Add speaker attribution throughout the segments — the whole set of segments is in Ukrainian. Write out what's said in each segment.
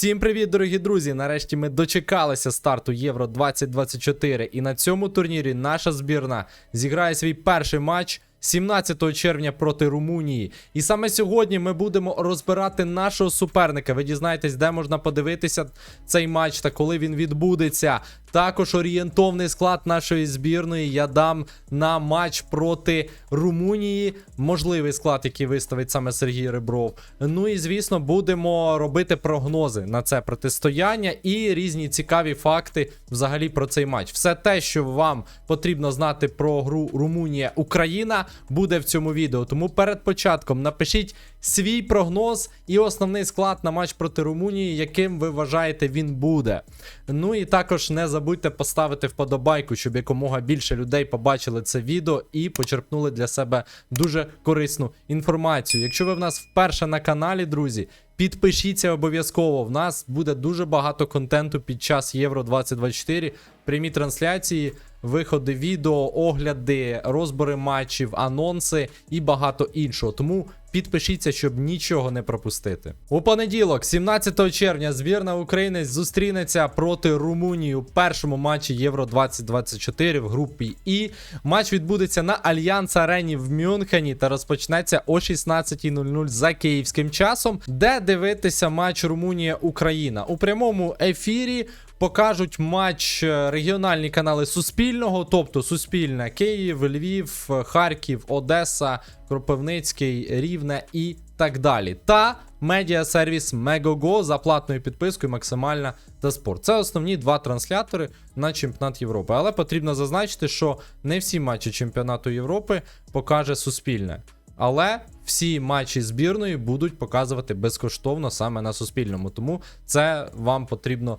Speaker 1: Всім привіт, дорогі друзі! Нарешті ми дочекалися старту Євро 2024. І на цьому турнірі наша збірна зіграє свій перший матч 17 червня проти Румунії. І саме сьогодні ми будемо розбирати нашого суперника. Ви дізнаєтесь, де можна подивитися цей матч та коли він відбудеться. Також орієнтовний склад нашої збірної я дам на матч проти Румунії. Можливий склад, який виставить саме Сергій Ребров. Ну і звісно, будемо робити прогнози на це протистояння і різні цікаві факти взагалі про цей матч. Все те, що вам потрібно знати про гру Румунія-Україна, буде в цьому відео. Тому перед початком напишіть свій прогноз і основний склад на матч проти Румунії, яким ви вважаєте він буде. Ну і також не забудьте поставити вподобайку, щоб якомога більше людей побачили це відео і почерпнули для себе дуже корисну інформацію. Якщо ви в нас вперше на каналі, друзі. Підпишіться обов'язково. В нас буде дуже багато контенту під час Євро 2024. Прямі трансляції, виходи відео, огляди, розбори матчів, анонси і багато іншого. Тому підпишіться, щоб нічого не пропустити. У понеділок, 17 червня, збірна України зустрінеться проти Румунії у першому матчі Євро 2024 в групі І. Матч відбудеться на Альянс Арені в Мюнхені та розпочнеться о 16.00 за київським часом, де дивитися матч Румунія-Україна у прямому ефірі. Покажуть матч е, регіональні канали Суспільного, тобто Суспільне Київ, Львів, Харків, Одеса, Кропивницький, Рівне і так далі. Та медіасервіс Megogo за платною підпискою максимальна та спорт. Це основні два транслятори на чемпіонат Європи. Але потрібно зазначити, що не всі матчі чемпіонату Європи покаже Суспільне. Але всі матчі збірної будуть показувати безкоштовно саме на Суспільному. Тому це вам потрібно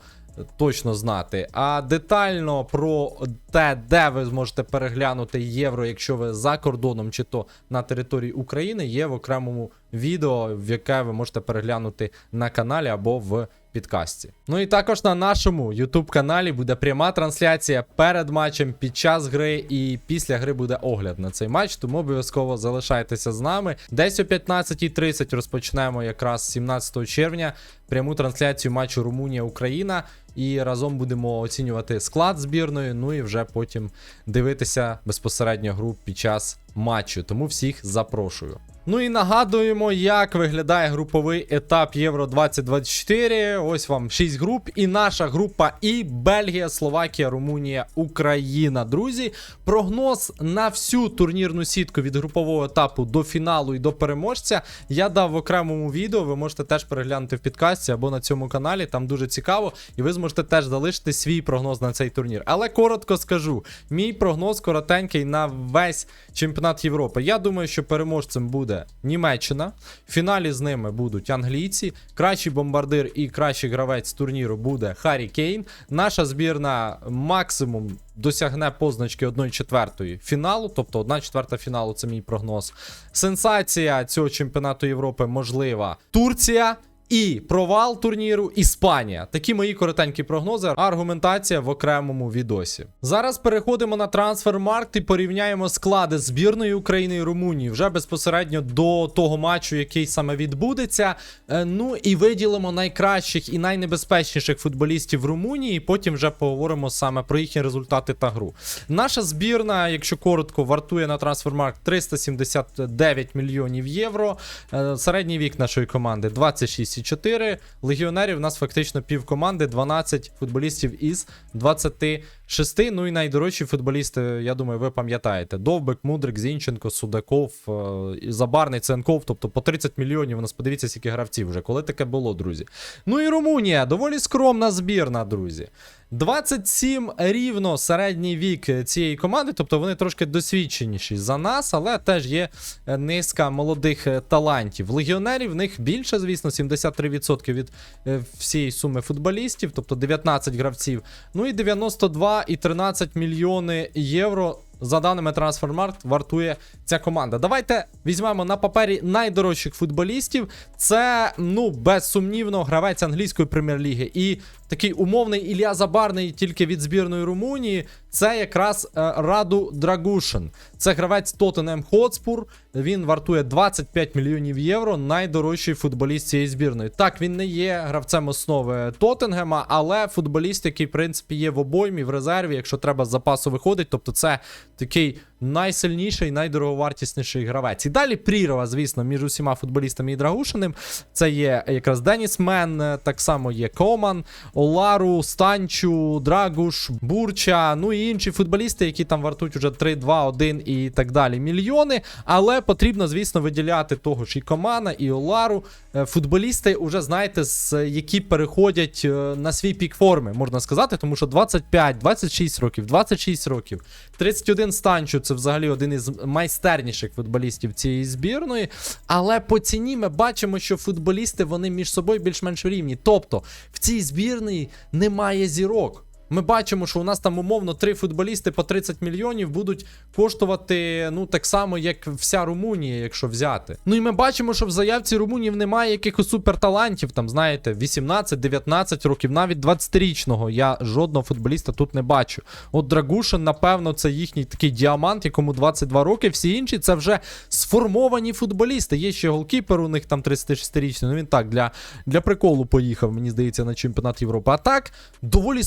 Speaker 1: точно знати. А детально про те, де ви зможете переглянути євро, якщо ви за кордоном чи то на території України, є в окремому відео, в яке ви можете переглянути на каналі або в підкасті. Ну і також на нашому YouTube каналі буде пряма трансляція перед матчем, під час гри і після гри буде огляд на цей матч. Тому обов'язково залишайтеся з нами. Десь о 15.30 розпочнемо якраз 17 червня пряму трансляцію матчу Румунія-Україна. І разом будемо оцінювати склад збірної. Ну і вже потім дивитися безпосередньо гру під час матчу. Тому всіх запрошую. Ну і нагадуємо, як виглядає груповий етап Євро 2024. Ось вам 6 груп. І наша група І Бельгія, Словакія, Румунія, Україна. Друзі, прогноз на всю турнірну сітку від групового етапу до фіналу і до переможця я дав в окремому відео. Ви можете теж переглянути в підкасті або на цьому каналі. Там дуже цікаво, і ви зможете теж залишити свій прогноз на цей турнір. Але коротко скажу: мій прогноз коротенький на весь чемпіонат Європи. Я думаю, що переможцем буде Німеччина. В фіналі з ними будуть англійці. Кращий бомбардир і кращий гравець турніру буде Харі Кейн. Наша збірна максимум досягне позначки 1-4 фіналу, тобто 1 четверта фіналу це мій прогноз. Сенсація цього чемпіонату Європи можлива. Турція. І провал турніру Іспанія. Такі мої коротенькі прогнози. Аргументація в окремому відосі. Зараз переходимо на трансфермаркт і порівняємо склади збірної України і Румунії вже безпосередньо до того матчу, який саме відбудеться. Е, Ну і виділимо найкращих і найнебезпечніших футболістів Румунії. Потім вже поговоримо саме про їхні результати та гру. Наша збірна, якщо коротко, вартує на трансфермаркт 379 мільйонів євро. Е, Середній вік нашої команди 26 4. Легіонерів у нас фактично пів команди, 12 футболістів із 26. Ну і найдорожчі футболісти, я думаю, ви пам'ятаєте: Довбик, Мудрик, Зінченко, Судаков, е, Забарний, Ценков. Тобто по 30 мільйонів. У нас подивіться, скільки гравців вже. Коли таке було, друзі. Ну і Румунія, доволі скромна збірна, друзі. 27 рівно середній вік цієї команди, тобто вони трошки досвідченіші за нас, але теж є е, низка молодих е, талантів. Легіонерів в них більше, звісно, 73% від е, всієї суми футболістів, тобто 19 гравців. Ну і 92 і 13 мільйони євро. За даними Transfermarkt, вартує ця команда. Давайте візьмемо на папері найдорожчих футболістів. Це, ну, безсумнівно, гравець англійської прем'єр-ліги і такий умовний Ілля Забарний тільки від збірної Румунії. Це якраз е, Раду Драгушин. Це гравець Тоттенем Хотспур. Він вартує 25 мільйонів євро. Найдорожчий футболіст цієї збірної. Так, він не є гравцем основи Тоттенгема, але футболіст, який, в принципі, є в обоймі, в резерві, якщо треба з запасу виходить. Тобто, це такий найсильніший, найдороговартісніший гравець. І далі прірва, звісно, між усіма футболістами і Драгушиним. Це є якраз Деніс Мен, е, так само є Коман, Олару, Станчу, Драгуш, Бурча, ну і інші футболісти, які там вартують уже 3, 2, 1 і так далі мільйони. Але потрібно, звісно, виділяти того ж і Комана, і Олару. Е, Футболісти, уже знаєте, з які переходять е, на свій пік форми, можна сказати, тому що 25, 26 років, 26 років, 31 Станчу це взагалі один із майстерніших футболістів цієї збірної. Але по ціні ми бачимо, що футболісти вони між собою більш-менш рівні. Тобто в цій збірній немає зірок. Ми бачимо, що у нас там умовно три футболісти по 30 мільйонів будуть коштувати ну так само, як вся Румунія, якщо взяти. Ну і ми бачимо, що в заявці Румунів немає якихось суперталантів, там, знаєте, 18-19 років, навіть 20-річного. Я жодного футболіста тут не бачу. От Драгушин, напевно, це їхній такий діамант, якому 22 роки. Всі інші це вже сформовані футболісти. Є ще голкіпер, у них там 36-річний. Ну він так для, для приколу поїхав, мені здається, на чемпіонат Європи. А так, доволі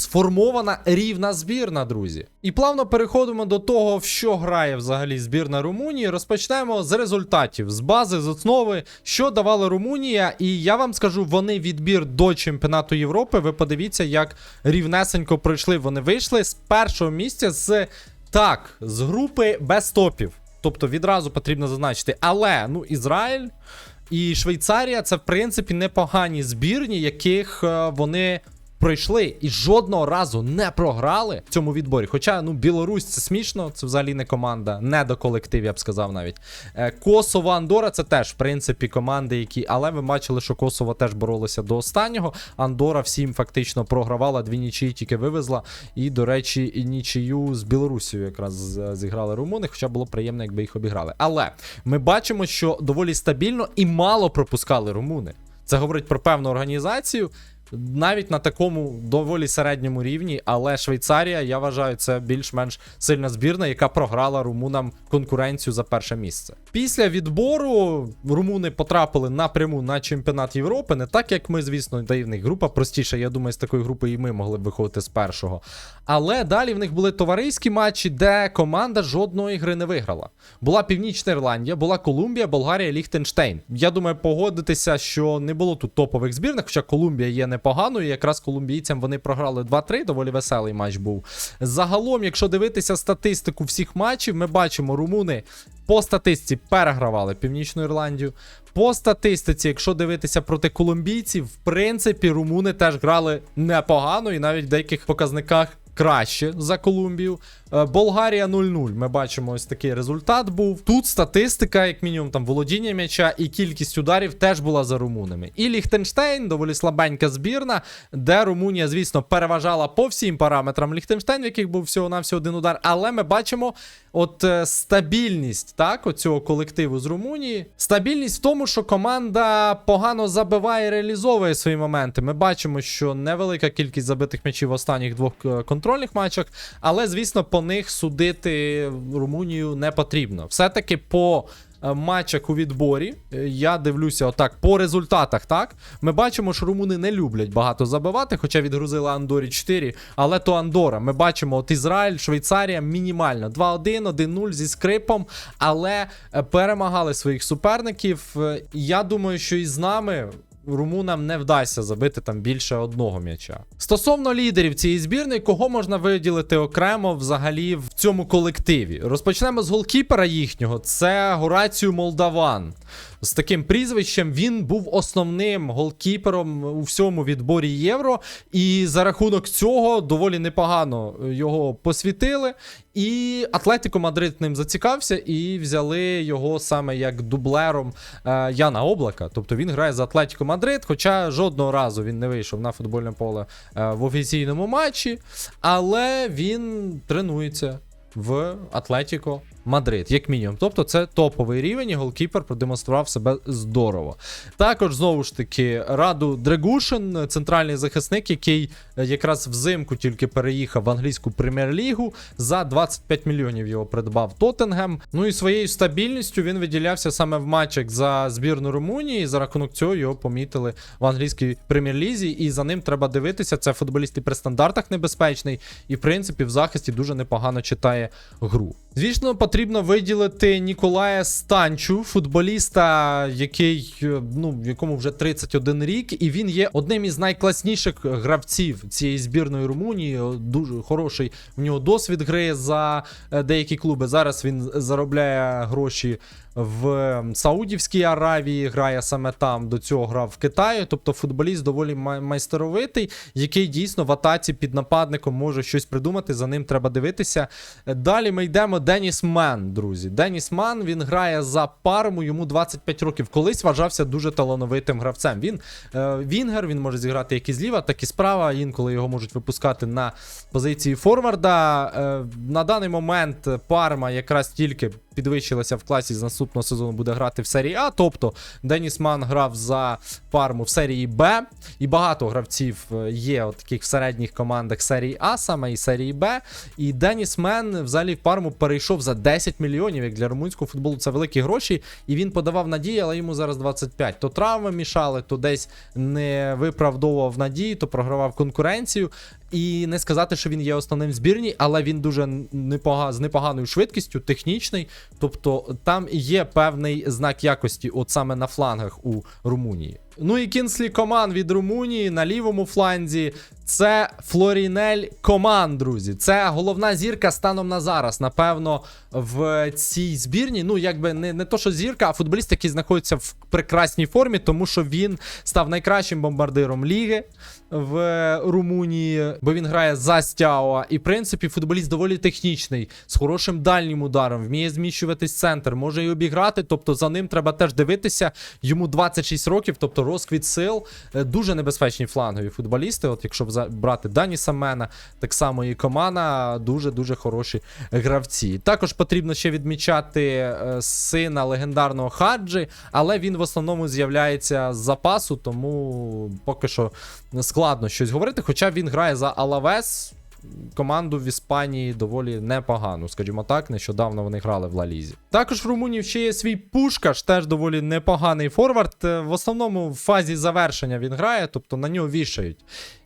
Speaker 1: сформована рівна збірна, друзі. І плавно переходимо до того, в що грає взагалі збірна Румунії. Розпочнемо з результатів, з бази, з основи, що давала Румунія. І я вам скажу, вони відбір до чемпіонату Європи. Ви подивіться, як рівнесенько пройшли. Вони вийшли з першого місця з так, з групи без топів. Тобто відразу потрібно зазначити. Але ну Ізраїль і Швейцарія це в принципі непогані збірні, яких е, вони. Пройшли і жодного разу не програли в цьому відборі. Хоча ну Білорусь це смішно, це взагалі не команда, не до колективів, я б сказав навіть. Е, Косово, Андора це теж, в принципі, команди, які. Але ви бачили, що Косово теж боролося до останнього. Андора всім фактично програвала, дві нічиї тільки вивезла. І, до речі, нічию з Білорусію якраз зіграли румуни, хоча було приємно, якби їх обіграли. Але ми бачимо, що доволі стабільно і мало пропускали румуни. Це говорить про певну організацію. Навіть на такому доволі середньому рівні, але Швейцарія, я вважаю, це більш-менш сильна збірна, яка програла румунам конкуренцію за перше місце. Після відбору румуни потрапили напряму на чемпіонат Європи, не так як ми, звісно, та й в них група простіша. Я думаю, з такої групи і ми могли б виходити з першого. Але далі в них були товариські матчі, де команда жодної гри не виграла. Була Північна Ірландія, була Колумбія, Болгарія, Ліхтенштейн. Я думаю, погодитися, що не було тут топових збірних, хоча Колумбія є непоганою. Якраз колумбійцям вони програли 2-3, доволі веселий матч був. Загалом, якщо дивитися статистику всіх матчів, ми бачимо, румуни по статистиці перегравали Північну Ірландію. По статистиці, якщо дивитися проти колумбійців, в принципі, румуни теж грали непогано і навіть в деяких показниках краще за Колумбію. Е, Болгарія 0-0. Ми бачимо ось такий результат був. Тут статистика, як мінімум, там володіння м'яча і кількість ударів теж була за румунами. І Ліхтенштейн, доволі слабенька збірна, де Румунія, звісно, переважала по всім параметрам Ліхтенштейн, в яких був всього-навсього один удар. Але ми бачимо от е, стабільність так, оцього колективу з Румунії. Стабільність в тому, що команда погано забиває і реалізовує свої моменти. Ми бачимо, що невелика кількість забитих м'ячів в останніх двох е, контрольних матчах, але, звісно, по них судити Румунію не потрібно. Все-таки по е, матчах у відборі. е, Я дивлюся отак по результатах. Так ми бачимо, що румуни не люблять багато забивати, хоча відгрузили Андорі 4. Але то Андора. Ми бачимо, от Ізраїль, Швейцарія мінімально 2-1, 1-0 зі скрипом, але е, перемагали своїх суперників. Я думаю, що і з нами. Румунам не вдасться забити там більше одного м'яча. Стосовно лідерів цієї збірної, кого можна виділити окремо взагалі в цьому колективі? Розпочнемо з голкіпера їхнього. Це Горацію Молдаван. З таким прізвищем він був основним голкіпером у всьому відборі євро, і за рахунок цього доволі непогано його посвітили. І Атлетико Мадрид ним зацікався і взяли його саме як дублером е, Яна Облака. Тобто він грає за Атлетико Мадрид, хоча жодного разу він не вийшов на футбольне поле е, в офіційному матчі, але він тренується в Атлетіко. Мадрид, як мінімум. Тобто це топовий рівень, і голкіпер продемонстрував себе здорово. Також знову ж таки Раду Дрегушин, центральний захисник, який е, якраз взимку тільки переїхав в англійську прем'єр-лігу. За 25 мільйонів його придбав Тоттенгем. Ну і своєю стабільністю він виділявся саме в матчах за збірну Румунії. За рахунок цього його помітили в англійській прем'єр-лізі. І за ним треба дивитися. Це футболіст і при стандартах небезпечний, і в принципі в захисті дуже непогано читає гру. Звісно, потрібно виділити Ніколая Станчу, футболіста, який е, ну якому вже 31 рік, і він є одним із найкласніших гравців цієї збірної Румунії. Дуже хороший в нього досвід гри за е, деякі клуби. Зараз він заробляє гроші в Саудівській Аравії, грає саме там. До цього грав в Китаї. Тобто футболіст доволі майстеровитий, який дійсно в атаці під нападником може щось придумати. За ним треба дивитися. Далі ми йдемо. Деніс Мен, друзі. Деніс Ман він грає за парму, йому 25 років. Колись вважався дуже талановитим гравцем. Він е, Вінгер, він може зіграти як і зліва, так і справа. Інколи його можуть випускати на позиції форварда. Е, на даний момент парма якраз тільки підвищилася в класі з наступного сезону буде грати в серії А. Тобто Деніс Ман грав за парму в серії Б. І багато гравців е, є от таких в середніх командах серії А, саме і серії Б. І Деніс Мен взагалі в парму перейшов за 10 мільйонів. Як для румунського футболу це великі гроші. І він подавав надії, але йому зараз 25. То травми мішали, то десь не виправдовував надії, то програвав конкуренцію. І не сказати, що він є основним в збірні, але він дуже непога... з непоганою швидкістю, технічний. Тобто там є певний знак якості, от саме на флангах у Румунії. Ну і Кінслі Коман від Румунії на лівому фланзі. Це Флорінель Коман, друзі. Це головна зірка станом на зараз. Напевно, в цій збірні. Ну, якби не, не то, що зірка, а футболіст, який знаходиться в прекрасній формі, тому що він став найкращим бомбардиром ліги в Румунії, бо він грає за Стяуа. І, в принципі, футболіст доволі технічний, з хорошим дальнім ударом, вміє зміщуватись центр, може і обіграти. Тобто за ним треба теж дивитися. Йому 26 років, тобто розквіт сил. Е, Дуже небезпечні флангові футболісти. От якщо брати Дані Самена, так само і Комана, дуже-дуже хороші гравці. Також потрібно ще відмічати е, сина легендарного Хаджі, але він в основному з'являється з запасу, тому поки що складно щось говорити. Хоча він грає за Алавес. Команду в Іспанії доволі непогану, скажімо так, нещодавно вони грали в Лалізі. Також в Румунії ще є свій Пушкаш, теж доволі непоганий форвард. Е, В основному в фазі завершення він грає, тобто на нього вішають.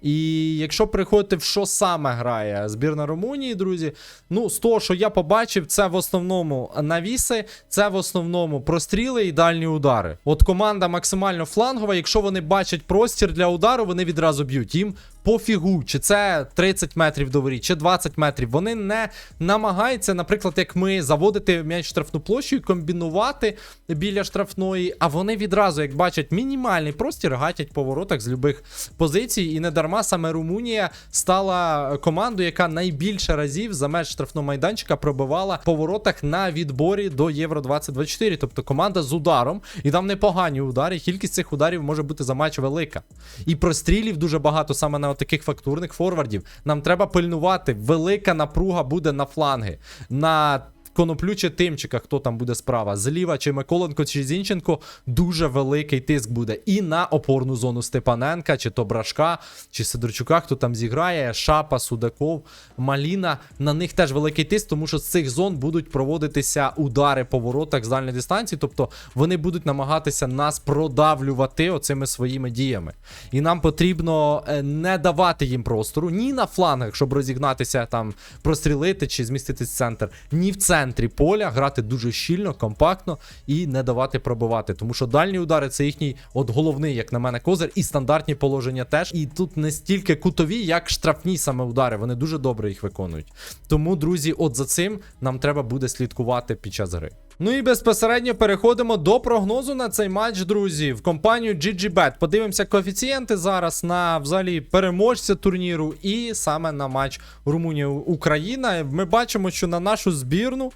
Speaker 1: І якщо приходити в що саме грає збірна Румунії, друзі, ну з того, що я побачив, це в основному навіси, це в основному простріли і дальні удари. От команда максимально флангова, якщо вони бачать простір для удару, вони відразу б'ють. Їм пофігу, чи це 30 метрів до воріт, чи 20 метрів. Вони не намагаються, наприклад, як ми заводити м'яч в штрафну площу і комбінувати біля штрафної. А вони відразу, як бачать мінімальний простір, гатять по воротах з любих позицій. І не дарма саме Румунія стала командою, яка найбільше разів за меж штрафного майданчика пробивала по воротах на відборі до Євро 2024. Тобто команда з ударом, і там непогані удари. Кількість цих ударів може бути за матч велика. І прострілів дуже багато саме на таких фактурних форвардів. Нам треба пильнувати. Велика напруга буде на фланги. На Коноплю чи Тимчика, хто там буде справа, зліва, чи Миколенко, чи Зінченко, дуже великий тиск буде. І на опорну зону Степаненка, чи то Брашка, чи Сидорчука, хто там зіграє, Шапа, Судаков, Маліна. На них теж великий тиск, тому що з цих зон будуть проводитися удари по воротах з дальньої дистанції. Тобто вони будуть намагатися нас продавлювати оцими своїми діями. І нам потрібно е, не давати їм простору ні на флангах, щоб розігнатися там, прострілити чи зміститись центр, ні в центрі поля грати дуже щільно, компактно і не давати пробивати. Тому що дальні удари це їхній от головний, як на мене, козир, і стандартні положення теж. І тут не стільки кутові, як штрафні саме удари. Вони дуже добре їх виконують. Тому, друзі, от за цим нам треба буде слідкувати під час гри. Ну і безпосередньо переходимо до прогнозу на цей матч, друзі, в компанію GGBet. Подивимося коефіцієнти зараз на взагалі переможця турніру і саме на матч Румунія-Україна. Ми бачимо, що на нашу збірну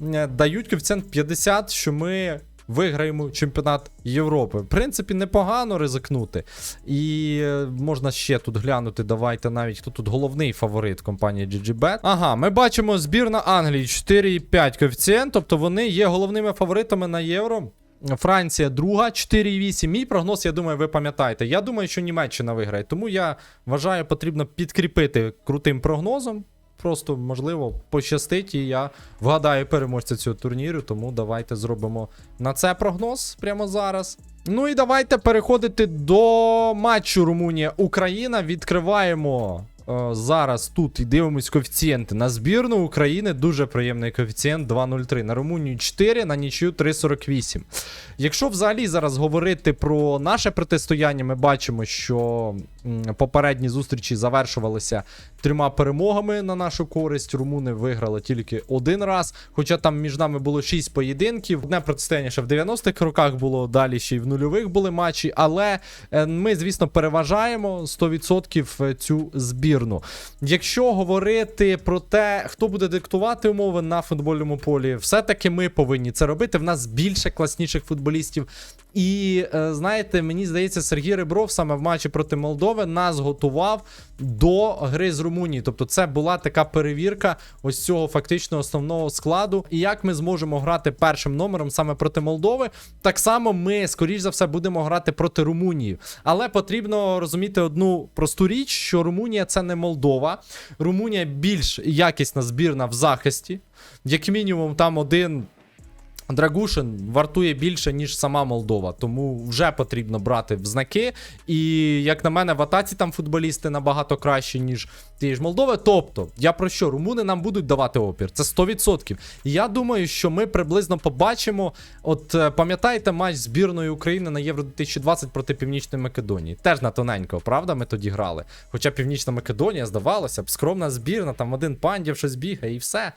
Speaker 1: е, дають коефіцієнт 50, що ми виграємо чемпіонат Європи. В принципі, непогано ризикнути. І е, можна ще тут глянути. Давайте навіть хто тут головний фаворит компанії GGBet. Ага, ми бачимо збірна Англії 4,5 коефіцієнт, тобто вони є головними фаворитами на євро. Франція друга, 4,8. Мій прогноз, я думаю, ви пам'ятаєте. Я думаю, що Німеччина виграє. Тому я вважаю, потрібно підкріпити крутим прогнозом. Просто, можливо, пощастить, і я вгадаю переможця цього турніру. Тому давайте зробимо на це прогноз прямо зараз. Ну і давайте переходити до матчу Румунія-Україна. Відкриваємо зараз тут і дивимось коефіцієнти. На збірну України дуже приємний коефіцієнт 2,03. На Румунію 4, на нічию 3,48. Якщо взагалі зараз говорити про наше протистояння, ми бачимо, що попередні зустрічі завершувалися трьома перемогами на нашу користь. Румуни виграли тільки один раз. Хоча там між нами було 6 поєдинків. Одне протистояння ще в 90-х роках було, далі ще й в нульових були матчі. Але е, ми, звісно, переважаємо 100% цю збірну. Якщо говорити про те, хто буде диктувати умови на футбольному полі, все-таки ми повинні це робити. В нас більше класніших футболістів. І е, знаєте, мені здається, Сергій Ребров саме в матчі проти Молдови нас готував до гри з Румунії. Тобто, це була така перевірка ось цього фактично основного складу. І як ми зможемо грати першим номером саме проти Молдови, так само ми, скоріш за все, будемо грати проти Румунії. Але потрібно розуміти одну просту річ, що Румунія це не Молдова. Румунія більш якісна збірна в захисті. Як мінімум, там один Драгушин вартує більше, ніж сама Молдова, тому вже потрібно брати в знаки. І як на мене, в атаці там футболісти набагато кращі, ніж ті ж Молдови. Тобто, я про що? Румуни нам будуть давати опір. Це 100%. І я думаю, що ми приблизно побачимо. От е, пам'ятаєте матч збірної України на Євро 2020 проти Північної Македонії? Теж на тоненько, правда? Ми тоді грали. Хоча Північна Македонія, здавалося б, скромна збірна, там один пандів щось бігає і все.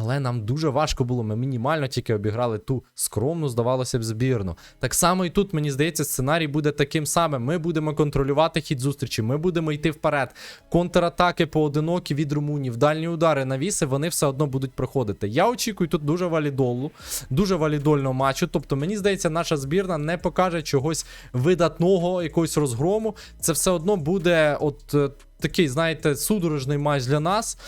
Speaker 1: Але нам дуже важко було. Ми мінімально тільки обіграли ту скромну, здавалося б, збірну. Так само і тут, мені здається, сценарій буде таким самим. Ми будемо контролювати хід зустрічі, ми будемо йти вперед. Контратаки поодинокі від румунів, дальні удари, навіси, вони все одно будуть проходити. Я очікую тут дуже валідолу, дуже валідольного матчу. Тобто, мені здається, наша збірна не покаже чогось видатного, якогось розгрому. Це все одно буде от. Такий, знаєте, судорожний матч для нас.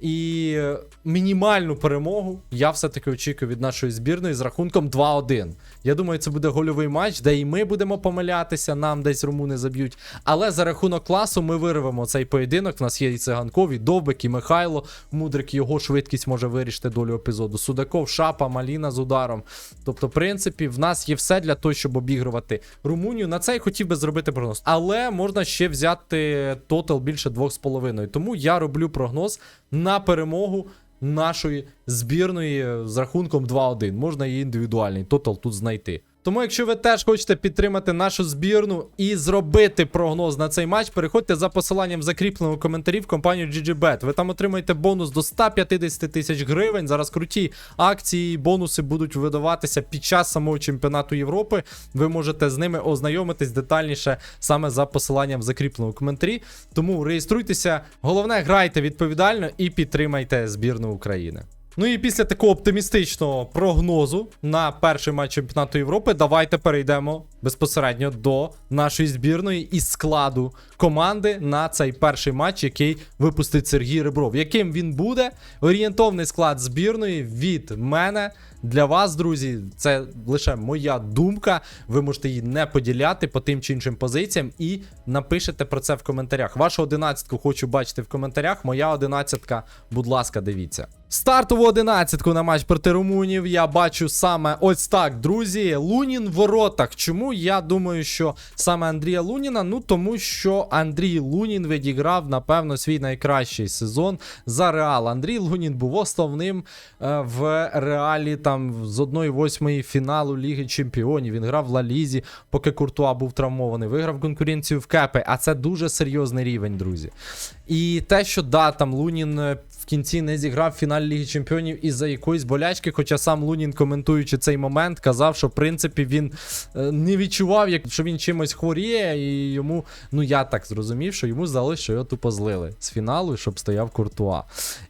Speaker 1: І мінімальну перемогу я все-таки очікую від нашої збірної з рахунком 2-1. Я думаю, це буде гольовий матч, де і ми будемо помилятися, нам десь румуни заб'ють. Але за рахунок класу ми вирвемо цей поєдинок. У нас є і циганков, і Довбик, і Михайло. Мудрик, його швидкість може вирішити долю епізоду. Судаков, Шапа, Маліна з ударом. Тобто, в принципі, в нас є все для того, щоб обігрувати Румунію. На це я хотів би зробити прогноз. Але можна ще взяти тотал більше 2,5. Тому я роблю прогноз на перемогу нашої збірної з рахунком 2-1. Можна і індивідуальний тотал тут знайти. Тому, якщо ви теж хочете підтримати нашу збірну і зробити прогноз на цей матч, переходьте за посиланням в закріпленому коментарі в компанію GGBet. Ви там отримаєте бонус до 150 тисяч гривень. Зараз круті акції, бонуси будуть видаватися під час самого чемпіонату Європи. Ви можете з ними ознайомитись детальніше саме за посиланням в закріпленому коментарі. Тому реєструйтеся. Головне, грайте відповідально і підтримайте збірну України. Ну і після такого оптимістичного прогнозу на перший матч чемпіонату Європи, давайте перейдемо безпосередньо до нашої збірної і складу команди на цей перший матч, який випустить Сергій Ребров. Яким він буде? Орієнтовний склад збірної від мене. Для вас, друзі, це лише моя думка. Ви можете її не поділяти по тим чи іншим позиціям і напишете про це в коментарях. Вашу одинадцятку хочу бачити в коментарях. Моя одинадцятка, будь ласка, дивіться. Стартову одинадцятку на матч проти румунів я бачу саме ось так, друзі. Лунін в воротах. Чому я думаю, що саме Андрія Луніна? Ну тому що Андрій Лунін відіграв, напевно, свій найкращий сезон за Реал. Андрій Лунін був основним е, в реалі там з 1-8 фіналу Ліги Чемпіонів. Він грав в Ла Лізі, поки Куртуа був травмований. Виграв конкуренцію в Кепи, а це дуже серйозний рівень, друзі. І те, що да, там Лунін е, в кінці не зіграв фіналі Ліги Чемпіонів із-за якоїсь болячки. Хоча сам Лунін, коментуючи цей момент, казав, що в принципі він е, не відчував, як що він чимось хворіє, і йому, ну я так зрозумів, що йому здалося, що його тупо злили з фіналу, щоб стояв Куртуа.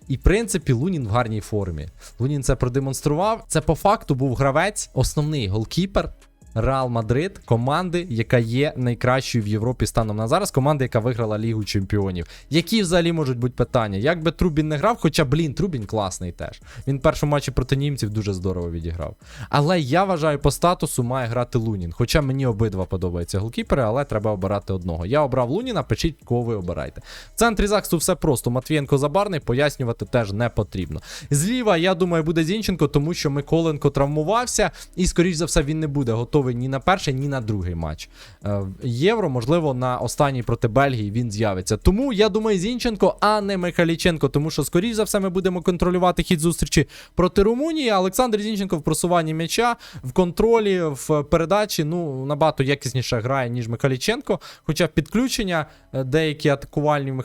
Speaker 1: І в принципі Лунін в гарній формі. Лунін це продемонстрував. Це по факту був гравець, основний голкіпер. Реал Мадрид, команди, яка є найкращою в Європі станом на зараз, команда, яка виграла Лігу Чемпіонів. Які взагалі можуть бути питання? Як би Трубін не грав, хоча, блін, Трубін класний теж. Він в першому матчі проти німців дуже здорово відіграв. Але я вважаю, по статусу має грати Лунін. Хоча мені обидва подобаються голкіпери, але треба обирати одного. Я обрав Луніна, пишіть, кого ви обираєте. В центрі захисту все просто. Матвієнко забарний, пояснювати теж не потрібно. Зліва, я думаю, буде Зінченко, тому що Миколенко травмувався, і, скоріш за все, він не буде готовий ні на перший, ні на другий матч. Е, Євро, можливо, на останній проти Бельгії він з'явиться. Тому я думаю, Зінченко, а не Михайліченко, тому що, скоріш за все, ми будемо контролювати хід зустрічі проти Румунії. Олександр Зінченко в просуванні м'яча, в контролі, в передачі ну набагато якісніше грає, ніж Михайліченко. Хоча підключення е, деякі атакувальні в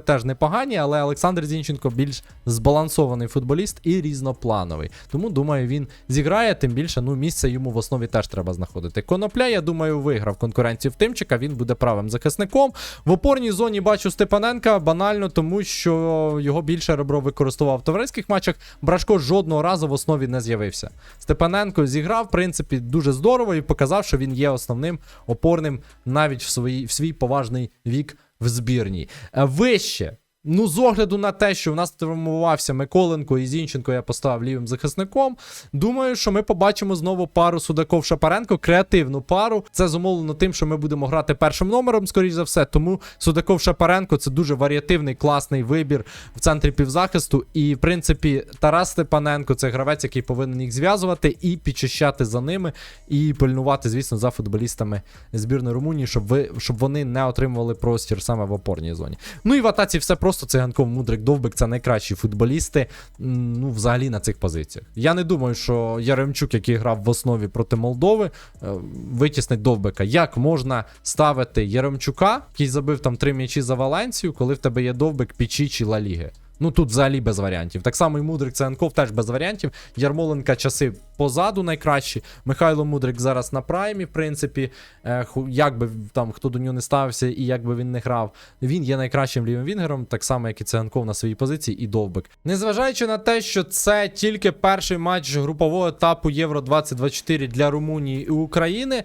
Speaker 1: теж непогані, але Олександр Зінченко більш збалансований футболіст і різноплановий. Тому думаю, він зіграє. Тим більше ну місце йому в основі теж треба знаходити. Конопля, я думаю, виграв конкуренцію в Тимчика. Він буде правим захисником. В опорній зоні бачу Степаненка банально, тому що його більше ребро використовував в товариських матчах. Брашко жодного разу в основі не з'явився. Степаненко зіграв, в принципі, дуже здорово і показав, що він є основним опорним навіть в, свої, в свій поважний вік в збірній. Е, Вище. Ну, з огляду на те, що в нас травмувався Миколенко і Зінченко, я поставив лівим захисником. Думаю, що ми побачимо знову пару Судаков Шапаренко, креативну пару. Це зумовлено тим, що ми будемо грати першим номером, скоріш за все. Тому Судаков Шапаренко це дуже варіативний, класний вибір в центрі півзахисту. І, в принципі, Тарас Степаненко це гравець, який повинен їх зв'язувати і підчищати за ними, і пильнувати, звісно, за футболістами збірної Румунії, щоб ви щоб вони не отримували простір саме в опорній зоні. Ну і в атаці все просто циганков, Мудрик, Довбик це найкращі футболісти. Ну, взагалі на цих позиціях. Я не думаю, що Яремчук, який грав в основі проти Молдови, е, витіснить Довбика. Як можна ставити Яремчука, який забив там три м'ячі за Валенцію, коли в тебе є Довбик, Пічі чи Ла Ліги? Ну тут взагалі без варіантів. Так само і Мудрик Ценков теж без варіантів. Ярмоленка часи позаду найкращі. Михайло Мудрик зараз на праймі, в принципі. Е, як би там хто до нього не ставився і як би він не грав. Він є найкращим лівим вінгером, так само, як і Ценков на своїй позиції, і Довбик. Незважаючи на те, що це тільки перший матч групового етапу Євро 2024 для Румунії і України,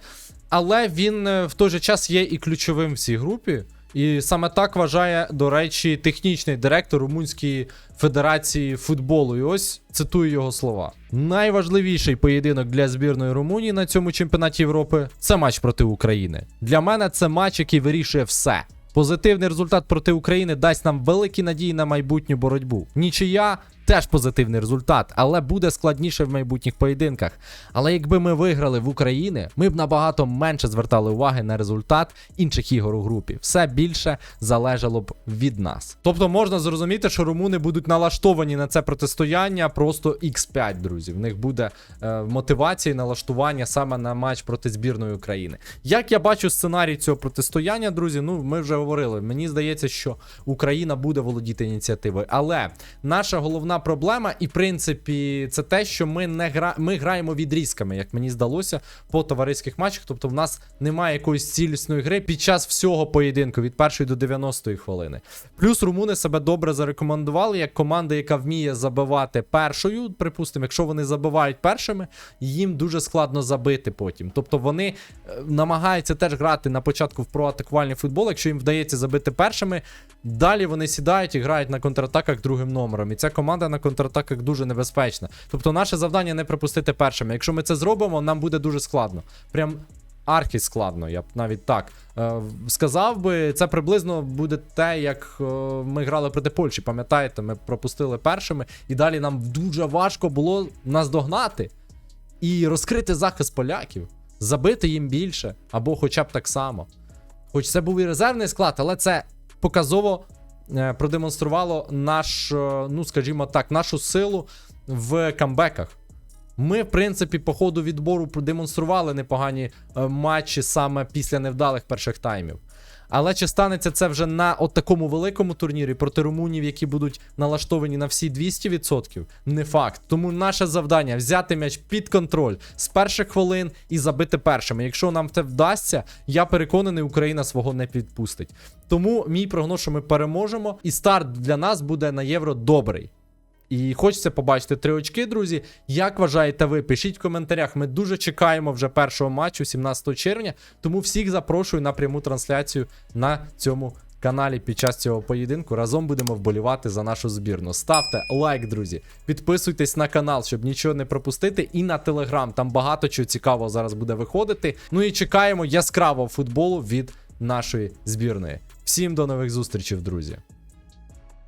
Speaker 1: але він е, в той же час є і ключовим в цій групі. І саме так вважає, до речі, технічний директор Румунської федерації футболу. І ось цитую його слова: найважливіший поєдинок для збірної Румунії на цьому чемпіонаті Європи це матч проти України. Для мене це матч, який вирішує все. Позитивний результат проти України дасть нам великі надії на майбутню боротьбу. Нічия теж позитивний результат, але буде складніше в майбутніх поєдинках. Але якби ми виграли в Україні, ми б набагато менше звертали уваги на результат інших ігор у групі. Все більше залежало б від нас. Тобто можна зрозуміти, що румуни будуть налаштовані на це протистояння просто x5, друзі. В них буде е, мотивація і налаштування саме на матч проти збірної України. Як я бачу сценарій цього протистояння, друзі, ну ми вже говорили. Мені здається, що Україна буде володіти ініціативою. Але наша головна проблема, і в принципі, це те, що ми не гра... ми граємо відрізками, як мені здалося, по товариських матчах. Тобто, в нас немає якоїсь цілісної гри під час всього поєдинку від першої до 90-ї хвилини. Плюс румуни себе добре зарекомендували як команда, яка вміє забивати першою. Припустимо, якщо вони забивають першими, їм дуже складно забити потім. Тобто вони е, намагаються теж грати на початку в проатакувальний футбол. Якщо їм вдається забити першими, далі вони сідають і грають на контратаках другим номером. І ця команда на контратаках дуже небезпечна. Тобто, наше завдання не пропустити першими. Якщо ми це зробимо, нам буде дуже складно. Прям архі складно, я б навіть так е, сказав би. Це приблизно буде те, як е, ми грали проти Польщі. Пам'ятаєте, ми пропустили першими, і далі нам дуже важко було нас догнати і розкрити захист поляків, забити їм більше, або хоча б так само. Хоч це був і резервний склад, але це показово продемонструвало наш, е, ну скажімо так, нашу силу в камбеках. Ми, в принципі, по ходу відбору продемонстрували непогані е, матчі саме після невдалих перших таймів. Але чи станеться це вже на от такому великому турнірі проти румунів, які будуть налаштовані на всі 200%? Не факт. Тому наше завдання взяти м'яч під контроль з перших хвилин і забити першими. Якщо нам це вдасться, я переконаний, Україна свого не підпустить. Тому мій прогноз, що ми переможемо, і старт для нас буде на євро добрий. І хочеться побачити три очки, друзі. Як вважаєте ви? Пишіть в коментарях. Ми дуже чекаємо вже першого матчу 17 червня. Тому всіх запрошую на пряму трансляцію на цьому каналі під час цього поєдинку. Разом будемо вболівати за нашу збірну. Ставте лайк, друзі. Підписуйтесь на канал, щоб нічого не пропустити. І на телеграм. Там багато чого цікавого зараз буде виходити. Ну і чекаємо яскравого футболу від нашої збірної. Всім до нових зустрічей, друзі.